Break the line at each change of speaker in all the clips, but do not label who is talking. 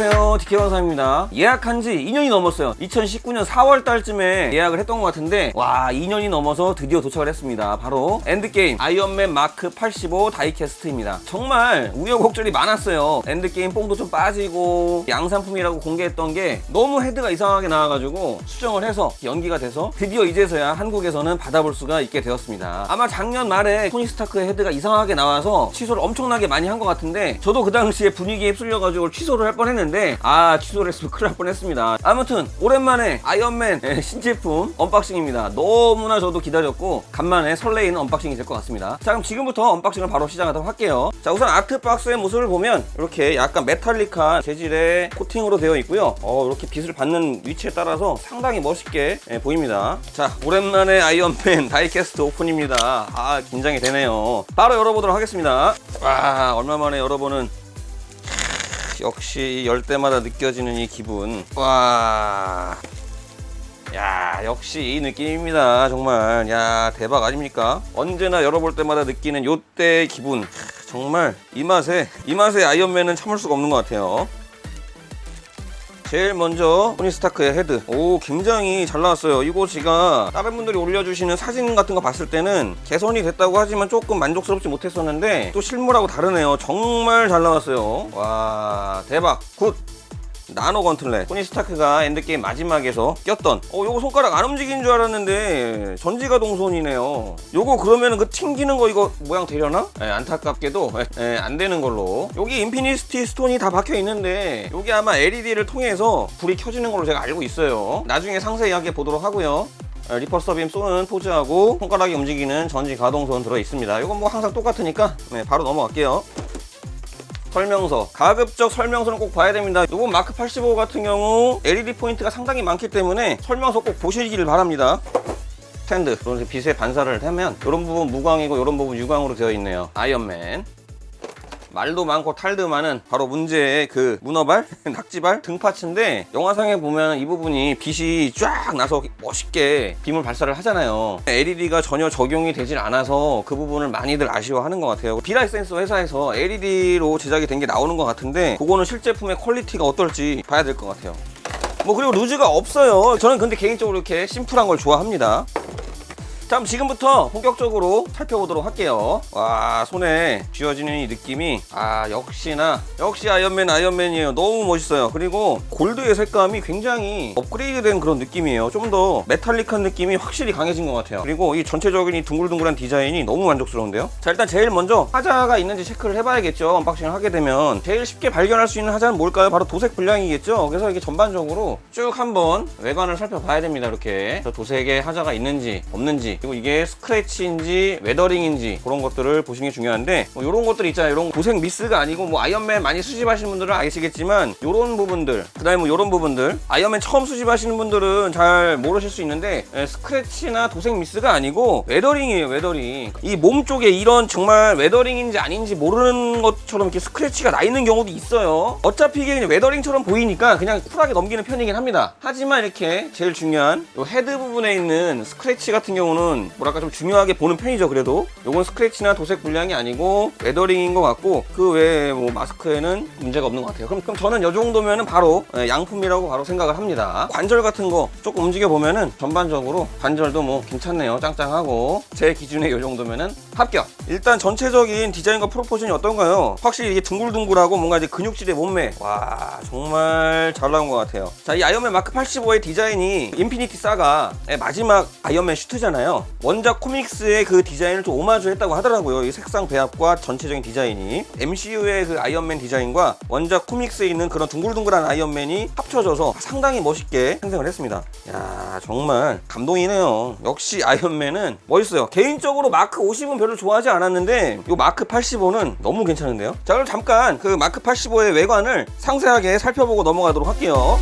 안녕하세요. 디케원사입니다. 예약한 지 2년이 넘었어요. 2019년 4월 달쯤에 예약을 했던 것 같은데 와 2년이 넘어서 드디어 도착을 했습니다. 바로 엔드게임 아이언맨 마크 85 다이캐스트입니다. 정말 우여곡절이 많았어요. 엔드게임 뽕도 좀 빠지고 양산품이라고 공개했던 게 너무 헤드가 이상하게 나와가지고 수정을 해서 연기가 돼서 드디어 이제서야 한국에서는 받아볼 수가 있게 되었습니다. 아마 작년 말에 토니 스타크의 헤드가 이상하게 나와서 취소를 엄청나게 많이 한 것 같은데 저도 그 당시에 분위기에 휩쓸려가지고 취소를 할 뻔했는데 아 취소를 했으면 큰일 날 뻔했습니다. 아무튼 오랜만에 아이언맨 예, 신제품 언박싱입니다. 너무나 저도 기다렸고 간만에 설레이는 언박싱이 될 것 같습니다. 자 그럼 지금부터 언박싱을 바로 시작하도록 할게요. 자 우선 아트박스의 모습을 보면 이렇게 약간 메탈릭한 재질의 코팅으로 되어 있고요. 어 이렇게 빛을 받는 위치에 따라서 상당히 멋있게 예, 보입니다. 자 오랜만에 아이언맨 다이캐스트 오픈입니다. 아 긴장이 되네요. 바로 열어보도록 하겠습니다. 와 얼마 만에 열어보는 역시 열 때마다 느껴지는 이 기분. 와. 야, 역시 이 느낌입니다. 정말. 야, 대박 아닙니까? 언제나 열어볼 때마다 느끼는 요때 기분. 정말 이 맛에, 이 맛에 아이언맨은 참을 수가 없는 것 같아요. 제일 먼저 토니 스타크의 헤드. 오 굉장히 잘 나왔어요. 이거 제가 다른 분들이 올려주시는 사진 같은 거 봤을 때는 개선이 됐다고 하지만 조금 만족스럽지 못했었는데 또 실물하고 다르네요. 정말 잘 나왔어요. 와 대박. 굿 나노 건틀렛 토니 스타크가 엔드게임 마지막에서 꼈던. 어 요거 손가락 안 움직이는 줄 알았는데 전지가 동손이네요. 요거 그러면 은 그 튕기는 거 이거 모양 되려나? 예, 안타깝게도. 예, 예, 안 되는 걸로. 여기 인피니스티 스톤이 다 박혀 있는데 요게 아마 LED를 통해서 불이 켜지는 걸로 제가 알고 있어요. 나중에 상세하게 보도록 하고요. 예, 리퍼서 빔 쏘는 포즈하고 손가락이 움직이는 전지 가동손 들어 있습니다. 이건 뭐 항상 똑같으니까 네, 바로 넘어갈게요 설명서. 가급적 설명서는 꼭 봐야 됩니다. 이번 마크 85 같은 경우 LED 포인트가 상당히 많기 때문에 설명서 꼭 보시길 바랍니다. 스탠드 이렇게 빛에 반사를 하면 이런 부분 무광이고 이런 부분 유광으로 되어 있네요. 아이언맨 말도 많고 탈도 많은 바로 문제의 그 문어발, 낙지발 등파츠인데 영화상에 보면 이 부분이 빛이 쫙 나서 멋있게 빔을 발사를 하잖아요. LED가 전혀 적용이 되질 않아서 그 부분을 많이들 아쉬워하는 것 같아요. 비라이 센서 회사에서 LED로 제작이 된 게 나오는 것 같은데 그거는 실제품의 퀄리티가 어떨지 봐야 될 것 같아요. 뭐 그리고 루즈가 없어요. 저는 근데 개인적으로 이렇게 심플한 걸 좋아합니다. 자 지금부터 본격적으로 살펴보도록 할게요. 와 손에 쥐어지는 이 느낌이 아 역시나 역시 아이언맨 아이언맨이에요. 너무 멋있어요. 그리고 골드의 색감이 굉장히 업그레이드 된 그런 느낌이에요. 좀 더 메탈릭한 느낌이 확실히 강해진 것 같아요. 그리고 이 전체적인 이 둥글둥글한 디자인이 너무 만족스러운데요. 자 일단 제일 먼저 하자가 있는지 체크를 해봐야겠죠. 언박싱을 하게 되면. 제일 쉽게 발견할 수 있는 하자는 뭘까요? 바로 도색 불량이겠죠. 그래서 이게 전반적으로 쭉 한번 외관을 살펴봐야 됩니다 이렇게. 도색에 하자가 있는지 없는지 그리고 이게 스크래치인지 웨더링인지 그런 것들을 보시는 게 중요한데 뭐 이런 것들 있잖아요. 이런 도색 미스가 아니고 뭐 아이언맨 많이 수집하시는 분들은 아시겠지만 이런 부분들 그 다음에 뭐 이런 부분들 아이언맨 처음 수집하시는 분들은 잘 모르실 수 있는데 에, 스크래치나 도색 미스가 아니고 웨더링이에요 웨더링. 이 몸 쪽에 이런 정말 웨더링인지 아닌지 모르는 것처럼 이렇게 스크래치가 나 있는 경우도 있어요. 어차피 이게 그냥 웨더링처럼 보이니까 그냥 쿨하게 넘기는 편이긴 합니다. 하지만 이렇게 제일 중요한 이 헤드 부분에 있는 스크래치 같은 경우는 뭐랄까 좀 중요하게 보는 편이죠 그래도. 요건 스크래치나 도색 불량이 아니고 웨더링인 것 같고 그 외에 뭐 마스크에는 문제가 없는 것 같아요. 그럼, 그럼 저는 요 정도면은 바로 예, 양품이라고 바로 생각을 합니다. 관절 같은 거 조금 움직여 보면은 전반적으로 관절도 뭐 괜찮네요. 짱짱하고 제 기준에 요 정도면은 합격 일단 전체적인 디자인과 프로포션이 어떤가요 확실히 이게 둥글둥글하고 뭔가 이제 근육질의 몸매 와 정말 잘 나온 것 같아요 자 이 아이언맨 마크 85의 디자인이 인피니티 사가의 마지막 아이언맨 슈트잖아요 원작 코믹스의 그 디자인을 좀 오마주 했다고 하더라고요. 이 색상 배합과 전체적인 디자인이 MCU의 그 아이언맨 디자인과 원작 코믹스에 있는 그런 둥글둥글한 아이언맨이 합쳐져서 상당히 멋있게 생성을 했습니다. 야 정말 감동이네요. 역시 아이언맨은 멋있어요. 개인적으로 마크 50은 별로 좋아하지 않았는데 이 마크 85는 너무 괜찮은데요. 자 그럼 잠깐 그 마크 85의 외관을 상세하게 살펴보고 넘어가도록 할게요.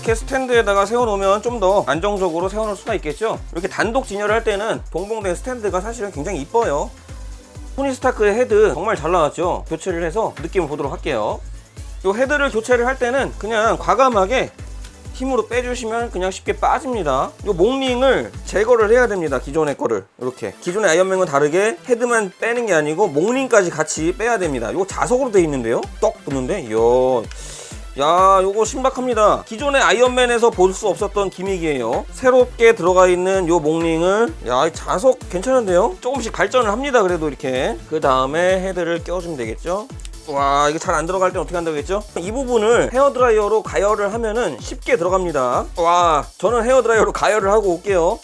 이렇게 스탠드에다가 세워놓으면 좀 더 안정적으로 세워놓을 수가 있겠죠 이렇게 단독 진열을 할 때는 동봉된 스탠드가 사실은 굉장히 이뻐요 토니 스타크의 헤드 정말 잘 나왔죠 교체를 해서 느낌을 보도록 할게요 이 헤드를 교체를 할 때는 그냥 과감하게 힘으로 빼주시면 그냥 쉽게 빠집니다. 이 목링을 제거를 해야 됩니다. 기존의 거를 이렇게 기존의 아이언맨과 다르게 헤드만 빼는 게 아니고 목링까지 같이 빼야 됩니다. 이거 자석으로 돼 있는데요. 떡 붙는데, 이야. 야, 요거 신박합니다. 기존의 아이언맨에서 볼 수 없었던 기믹이에요. 새롭게 들어가 있는 요 목링을, 야, 이 자석 괜찮은데요? 조금씩 발전을 합니다. 그래도 이렇게. 그 다음에 헤드를 껴주면 되겠죠? 와 이거 잘안 들어갈 땐 어떻게 한다고 했죠? 이 부분을 헤어드라이어로 가열을 하면은 쉽게 들어갑니다 와 저는 헤어드라이어로 가열을 하고 올게요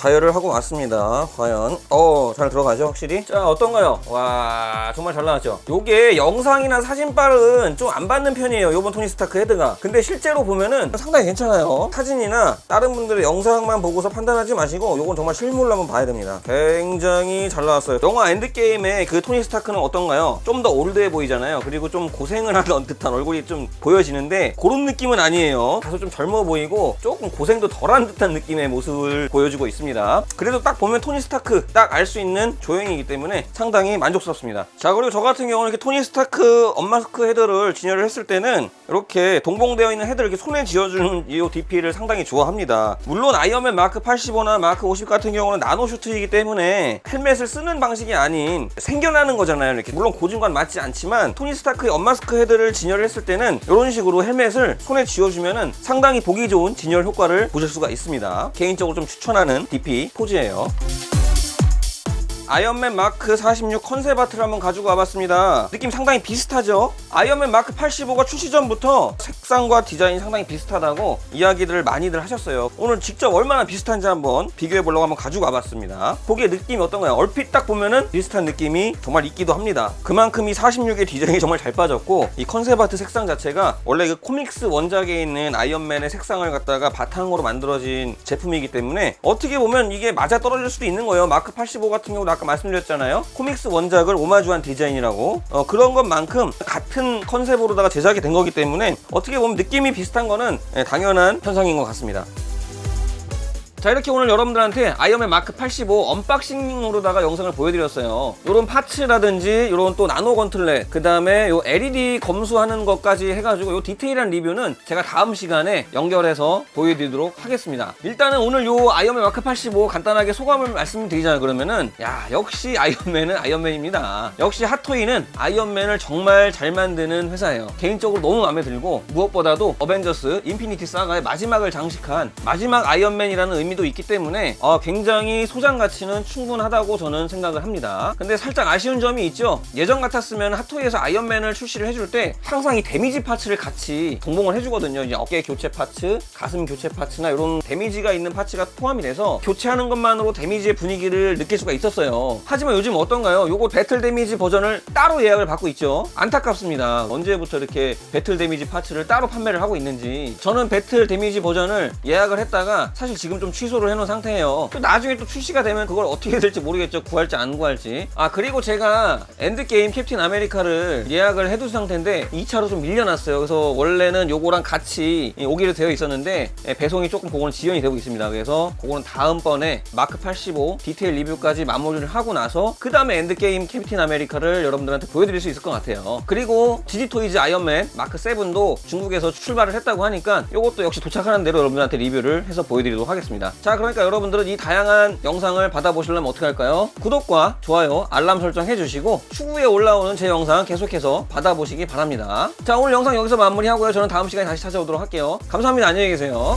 가열을 하고 왔습니다. 과연. 어잘 들어가죠 확실히? 자 어떤가요? 와 정말 잘 나왔죠? 요게 영상이나 사진빨은 좀 안 받는 편이에요 요번 토니 스타크 헤드가. 근데 실제로 보면은 상당히 괜찮아요. 사진이나 다른 분들의 영상만 보고서 판단하지 마시고 요건 정말 실물로 한번 봐야 됩니다. 굉장히 잘 나왔어요. 영화 엔드게임의 그 토니 스타크는 어떤가요? 좀 더 올드해 보이잖아요. 그리고 좀 고생을 하던 듯한 얼굴이 좀 보여지는데 그런 느낌은 아니에요. 다소 좀 젊어 보이고 조금 고생도 덜한 듯한 느낌의 모습을 보여주고 있습니다 그래도 딱 보면 토니 스타크 딱 알 수 있는 조형이기 때문에 상당히 만족스럽습니다. 자 그리고 저 같은 경우는 이렇게 토니 스타크 엄마스크 헤더를 진열을 했을 때는 이렇게 동봉되어 있는 헤드를 이렇게 손에 쥐어주는 이 DP를 상당히 좋아합니다. 물론 아이언맨 마크 85나 마크 50 같은 경우는 나노 슈트이기 때문에 헬멧을 쓰는 방식이 아닌 생겨나는 거잖아요 이렇게. 물론 고증관 맞지 않지만 토니 스타크의 엄마스크 헤드를 진열을 했을 때는 이런 식으로 헬멧을 손에 쥐어주면은 상당히 보기 좋은 진열 효과를 보실 수가 있습니다. 개인적으로 좀 추천하는 DP 포즈예요 아이언맨 마크 46 컨셉 아트를 한번 가지고 와봤습니다. 느낌 상당히 비슷하죠? 아이언맨 마크 85가 출시 전부터 색 상과 디자인이 상당히 비슷하다고 이야기들을 많이들 하셨어요. 오늘 직접 얼마나 비슷한지 한번 비교해 보려고 한번 가지고 와봤습니다. 보기에 느낌이 어떤가요? 얼핏 딱 보면은 비슷한 느낌이 정말 있기도 합니다. 그만큼 이 46의 디자인이 정말 잘 빠졌고 이 컨셉 아트 색상 자체가 원래 그 코믹스 원작에 있는 아이언맨의 색상을 갖다가 바탕으로 만들어진 제품이기 때문에 어떻게 보면 이게 맞아 떨어질 수도 있는 거예요. 마크 85 같은 경우도 아까 말씀드렸잖아요. 코믹스 원작을 오마주한 디자인이라고. 어, 그런 것만큼 같은 컨셉으로다가 제작이 된 거기 때문에 어떻게 보면 느낌이 비슷한 거는 예, 당연한 현상인 것 같습니다. 자 이렇게 오늘 여러분들한테 아이언맨 마크 85 언박싱으로다가 영상을 보여드렸어요. 요런 파츠라든지 요런 또 나노 건틀렛 그 다음에 요 LED 검수하는 것까지 해가지고 요 디테일한 리뷰는 제가 다음 시간에 연결해서 보여드리도록 하겠습니다. 일단은 오늘 요 아이언맨 마크 85 간단하게 소감을 말씀드리자면 그러면은 야 역시 아이언맨은 아이언맨입니다. 역시 핫토이는 아이언맨을 정말 잘 만드는 회사예요. 개인적으로 너무 마음에 들고 무엇보다도 어벤져스 인피니티 사가의 마지막을 장식한 마지막 아이언맨이라는 의미 도 있기 때문에 어, 굉장히 소장 가치는 충분하다고 저는 생각을 합니다. 근데 살짝 아쉬운 점이 있죠. 예전 같았으면 핫토이에서 아이언맨을 출시를 해줄 때 항상 이 데미지 파츠를 같이 동봉을 해주거든요. 이제 어깨 교체 파츠, 가슴 교체 파츠나 이런 데미지가 있는 파츠가 포함이 돼서 교체하는 것만으로 데미지의 분위기를 느낄 수가 있었어요. 하지만 요즘 어떤가요? 요거 배틀 데미지 버전을 따로 예약을 받고 있죠. 안타깝습니다. 언제부터 이렇게 배틀 데미지 파츠를 따로 판매를 하고 있는지 저는 배틀 데미지 버전을 예약을 했다가 사실 지금 좀 취 소를 해놓은 상태예요. 또 나중에 또 출시가 되면 그걸 어떻게 될지 모르겠죠. 구할지 안 구할지. 아 그리고 제가 엔드게임 캡틴 아메리카를 예약을 해둔 상태인데 2차로 좀 밀려났어요. 그래서 원래는 요거랑 같이 오기로 되어 있었는데 예, 배송이 조금 그거는 지연이 되고 있습니다. 그래서 그거는 다음번에 마크 85 디테일 리뷰까지 마무리를 하고 나서 그 다음에 엔드게임 캡틴 아메리카를 여러분들한테 보여드릴 수 있을 것 같아요. 그리고 디지토이즈 아이언맨 마크 7도 중국에서 출발을 했다고 하니까 이것도 역시 도착하는 대로 여러분들한테 리뷰를 해서 보여드리도록 하겠 습니다. 자 그러니까 여러분들은 이 다양한 영상을 받아보시려면 어떻게 할까요? 구독과 좋아요 알람 설정 해주시고 추후에 올라오는 제 영상 계속해서 받아보시기 바랍니다. 자 오늘 영상 여기서 마무리하고요. 저는 다음 시간에 다시 찾아오도록 할게요. 감사합니다. 안녕히 계세요